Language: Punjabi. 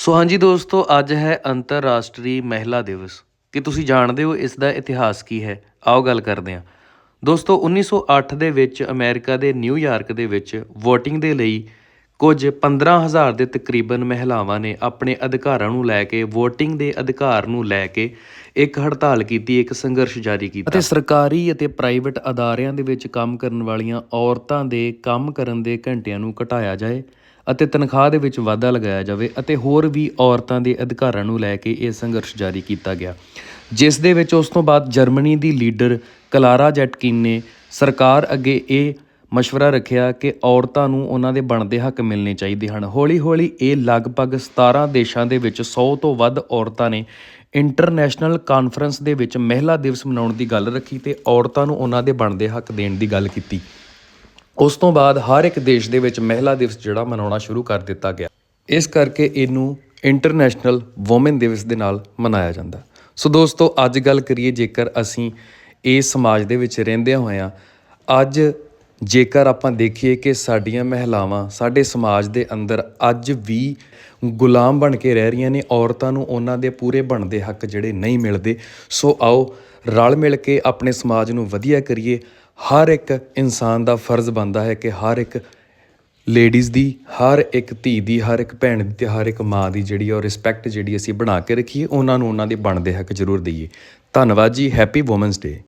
ਸੋ ਹਾਂਜੀ ਦੋਸਤੋ, ਅੱਜ ਹੈ ਅੰਤਰਰਾਸ਼ਟਰੀ ਮਹਿਲਾ ਦਿਵਸ। ਕਿ ਤੁਸੀਂ ਜਾਣਦੇ ਹੋ ਇਸ ਦਾ ਇਤਿਹਾਸ ਕੀ ਹੈ? ਆਓ ਗੱਲ ਕਰਦੇ ਹਾਂ। ਦੋਸਤੋ 1908 ਦੇ ਵਿੱਚ ਅਮਰੀਕਾ ਦੇ ਨਿਊਯਾਰਕ ਦੇ ਵਿੱਚ VOTING ਦੇ ਲਈ ਕੁਝ 15000 ਦੇ ਤਕਰੀਬਨ ਮਹਿਲਾਵਾਂ ਨੇ ਆਪਣੇ ਅਧਿਕਾਰਾਂ ਨੂੰ ਲੈ ਕੇ VOTING ਦੇ ਅਧਿਕਾਰ ਨੂੰ ਲੈ ਕੇ ਇੱਕ ਹੜਤਾਲ ਕੀਤੀ, ਇੱਕ ਸੰਘਰਸ਼ ਜਾਰੀ ਕੀਤਾ। ਅਤੇ ਸਰਕਾਰੀ ਅਤੇ ਪ੍ਰਾਈਵੇਟ ਅਦਾਰਿਆਂ ਦੇ ਵਿੱਚ ਕੰਮ ਕਰਨ ਵਾਲੀਆਂ ਔਰਤਾਂ ਦੇ ਕੰਮ ਕਰਨ ਦੇ ਘੰਟਿਆਂ ਨੂੰ ਘਟਾਇਆ ਜਾਏ। ਅਤੇ ਤਨਖਾਹ ਦੇ ਵਿੱਚ ਵਾਧਾ ਲਗਾਇਆ ਜਾਵੇ ਅਤੇ ਹੋਰ ਵੀ ਔਰਤਾਂ ਦੇ ਅਧਿਕਾਰਾਂ ਨੂੰ ਲੈ ਕੇ ਇਹ ਸੰਘਰਸ਼ ਜਾਰੀ ਕੀਤਾ ਗਿਆ। ਜਿਸ ਦੇ ਵਿੱਚ ਉਸ ਤੋਂ ਬਾਅਦ ਜਰਮਨੀ ਦੀ ਲੀਡਰ ਕਲਾਰਾ ਜੈਟਕਿਨ ਨੇ ਸਰਕਾਰ ਅੱਗੇ ਇਹ ਮਸ਼ਵਰਾ ਰੱਖਿਆ ਕਿ ਔਰਤਾਂ ਨੂੰ ਉਹਨਾਂ ਦੇ ਬਣਦੇ ਹੱਕ ਮਿਲਣੇ ਚਾਹੀਦੇ ਹਨ। ਹੌਲੀ-ਹੌਲੀ ਇਹ ਲਗਭਗ 17 ਦੇਸ਼ਾਂ ਦੇ ਵਿੱਚ 100 ਤੋਂ ਵੱਧ ਔਰਤਾਂ ਨੇ ਇੰਟਰਨੈਸ਼ਨਲ ਕਾਨਫਰੰਸ ਦੇ ਵਿੱਚ ਮਹਿਲਾ ਦਿਵਸ ਮਨਾਉਣ ਦੀ ਗੱਲ ਰੱਖੀ ਤੇ ਔਰਤਾਂ ਨੂੰ ਉਹਨਾਂ ਦੇ ਬਣਦੇ ਹੱਕ ਦੇਣ ਦੀ ਗੱਲ ਕੀਤੀ। ਉਸ ਤੋਂ ਬਾਅਦ ਹਰ ਇੱਕ ਦੇਸ਼ ਦੇ ਵਿੱਚ ਮਹਿਲਾ ਦਿਵਸ ਜਿਹੜਾ ਮਨਾਉਣਾ ਸ਼ੁਰੂ ਕਰ ਦਿੱਤਾ ਗਿਆ। ਇਸ ਕਰਕੇ ਇਹਨੂੰ ਇੰਟਰਨੈਸ਼ਨਲ ਔਮਨ ਦਿਵਸ ਦੇ ਨਾਲ ਮਨਾਇਆ ਜਾਂਦਾ। ਸੋ ਦੋਸਤੋ, ਅੱਜ ਗੱਲ ਕਰੀਏ ਜੇਕਰ ਅਸੀਂ ਇਸ ਸਮਾਜ ਦੇ ਵਿੱਚ ਰਹਿੰਦਿਆਂ ਹੋਇਆਂ ਅੱਜ ਜੇਕਰ ਆਪਾਂ ਦੇਖੀਏ ਕਿ ਸਾਡੀਆਂ ਮਹਿਲਾਵਾਂ ਸਾਡੇ ਸਮਾਜ ਦੇ ਅੰਦਰ ਅੱਜ ਵੀ ਗੁਲਾਮ ਬਣ ਕੇ ਰਹਿ ਰਹੀਆਂ ਨੇ, ਔਰਤਾਂ ਨੂੰ ਉਹਨਾਂ ਦੇ ਪੂਰੇ ਬਣਦੇ ਹੱਕ ਜਿਹੜੇ ਨਹੀਂ ਮਿਲਦੇ। ਸੋ ਆਓ ਰਲ ਮਿਲ ਕੇ ਆਪਣੇ ਸਮਾਜ ਨੂੰ ਵਧੀਆ ਕਰੀਏ। ਹਰ ਇੱਕ ਇਨਸਾਨ ਦਾ ਫਰਜ਼ ਬਣਦਾ ਹੈ ਕਿ ਹਰ ਇੱਕ ਲੇਡੀਜ਼ ਦੀ, ਹਰ ਇੱਕ ਧੀ ਦੀ, ਹਰ ਇੱਕ ਭੈਣ ਦੀ ਤੇ ਹਰ ਇੱਕ ਮਾਂ ਦੀ ਜਿਹੜੀ ਉਹ ਰਿਸਪੈਕਟ ਜਿਹੜੀ ਅਸੀਂ ਬਣਾ ਕੇ ਰੱਖੀਏ, ਉਹਨਾਂ ਨੂੰ ਉਹਨਾਂ ਦੇ ਬਣਦੇ ਹੱਕ ਜ਼ਰੂਰ ਦਈਏ। ਧੰਨਵਾਦ ਜੀ ਹੈਪੀ ਔਮਨਸ ਡੇ